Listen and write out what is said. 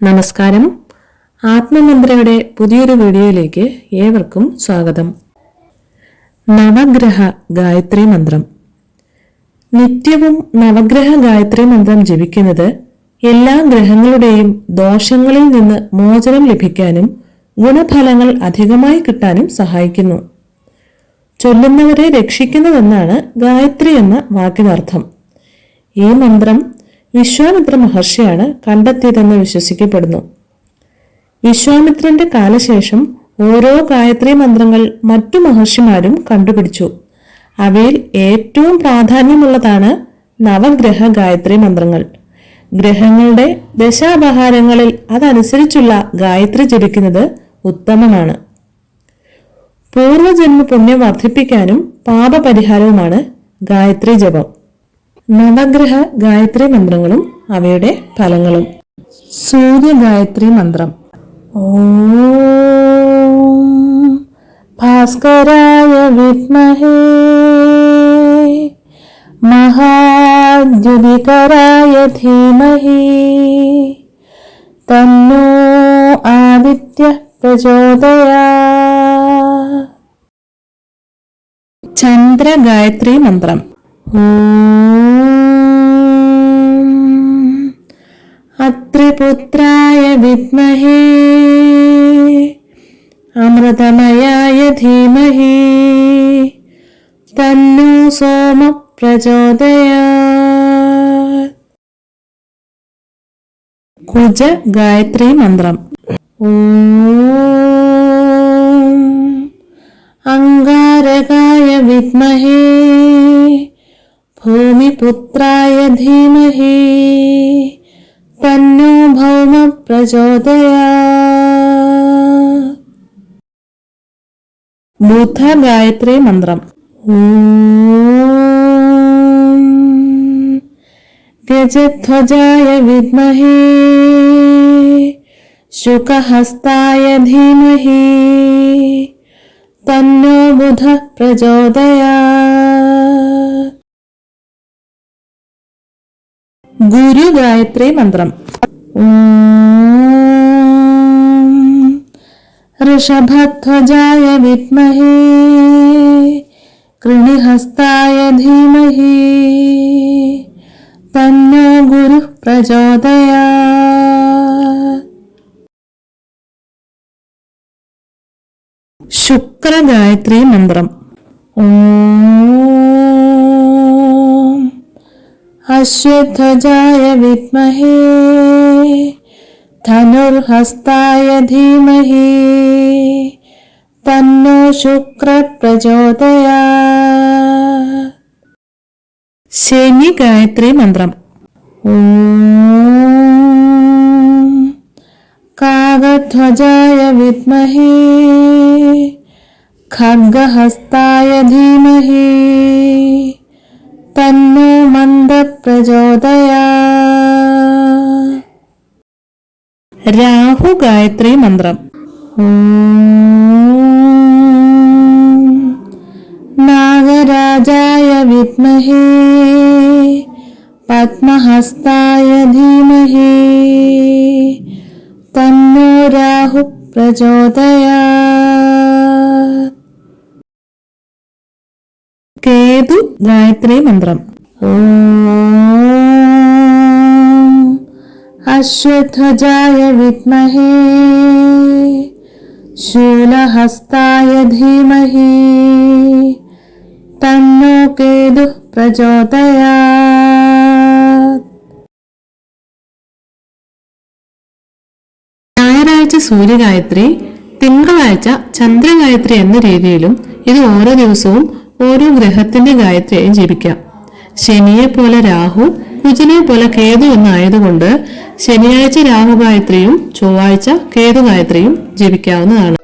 നമസ്കാരം. ആത്മമന്ത്രയുടെ പുതിയൊരു വീഡിയോയിലേക്ക് ഏവർക്കും സ്വാഗതം. നവഗ്രഹ ഗായത്രി മന്ത്രം. നിത്യവും നവഗ്രഹ ഗായത്രി മന്ത്രം ജപിക്കുന്നത് എല്ലാ ഗ്രഹങ്ങളുടെയും ദോഷങ്ങളിൽ നിന്ന് മോചനം ലഭിക്കാനും ഗുണഫലങ്ങൾ അധികമായി കിട്ടാനും സഹായിക്കുന്നു. ചൊല്ലുന്നവരെ രക്ഷിക്കുന്നതെന്നാണ് ഗായത്രി എന്ന വാക്കിനർത്ഥം. ഈ മന്ത്രം വിശ്വാമിത്ര മഹർഷിയാണ് കണ്ടെത്തിയതെന്ന് വിശ്വസിക്കപ്പെടുന്നു. വിശ്വാമിത്രന്റെ കാലശേഷം ഓരോ ഗായത്രി മന്ത്രങ്ങൾ മറ്റു മഹർഷിമാരും കണ്ടുപിടിച്ചു. അവയിൽ ഏറ്റവും പ്രാധാന്യമുള്ളതാണ് നവഗ്രഹ ഗായത്രി മന്ത്രങ്ങൾ. ഗ്രഹങ്ങളുടെ ദശാപഹാരങ്ങളിൽ അതനുസരിച്ചുള്ള ഗായത്രി ജപിക്കുന്നത് ഉത്തമമാണ്. പൂർവജന്മ പുണ്യം വർദ്ധിപ്പിക്കാനും പാപപരിഹാരവുമാണ് ഗായത്രി ജപം. നവഗ്രഹ ഗായത്രി മന്ത്രങ്ങളും അവയുടെ ഫലങ്ങളും. സൂര്യ ഗായത്രി മന്ത്രം. ഓം ഭാസ്കരായ വിദ്മഹേ. മഹാദ്യുതികരായ ധീമഹി. തന്നോ ആദിത്യ പ്രചോദയാ. ചന്ദ്രഗായത്രി മന്ത്രം. ഓം पुत्रपुत्राय विद्महे। अमृतमयाय धीमहि। तन्नो सोम प्रचोदयात्। कुज गायत्री मन्त्रम्। ॐ। अङ्गारकाय विद्महे। भूमिपुत्राय धीमहि। തന്നോ ഭൗമ പ്രചോദയാ ബുധ ഗായത്രി മന്ത്രം ഓം ഗജധ്വജായ വിദ്മഹേ ശുകഹസ്തായ ധീമഹി തന്നോ ബുധ പ്രചോദയാ ഗുരു ഗായത്രി മന്ത്രം. ഋഷഭധ്വജായ വിദ്മഹേ. കൃണിഹസ്തായ ധീമഹി. തന്നോ ഗുരു പ്രചോദയാ. ശുക്രഗായത്രി മന്ത്രം. ഓം. അശ്വധ്വജായ വിദ്മഹേ ധനുർഹസ്തായ ധീമഹി തന്നോ ശുക്ര പ്രചോദയാ ശനി ഗായത്രി മന്ത്രം ഓം കാകധ്വജായ വിദ്മഹേ खड्गहस्ताय धीमहि തന്നോ മന്ദ പ്രചോദയാ രാഹു ഗായത്രി മന്ത്രം ഓം നാഗരാജായ വിദ്മഹേ പത്മഹസ്തായ ധീമഹി തന്നോ രാഹു പ്രചോദയാ കേതു ഗായത്രി മന്ത്രം? അശ്വധ്വജായ വിദ്മഹേ ശൂലഹസ്തായ ധീമഹി തന്നോ കേതു പ്രചോദയാ ഞായറാഴ്ച സൂര്യഗായത്രി തിങ്കളാഴ്ച ചന്ദ്രഗായത്രി എന്ന രീതിയിലും ഇത് ഓരോ ദിവസവും ഓരോ ഗ്രഹത്തിന്റെ ഗായത്രിയായും ജപിക്കാം ശനിയെ പോലെ രാഹു കുജനെ പോലെ കേതു എന്നായതുകൊണ്ട് ശനിയാഴ്ച രാഹു ഗായത്രിയും ചൊവ്വാഴ്ച കേതു ഗായത്രിയും ജപിക്കാവുന്നതാണ്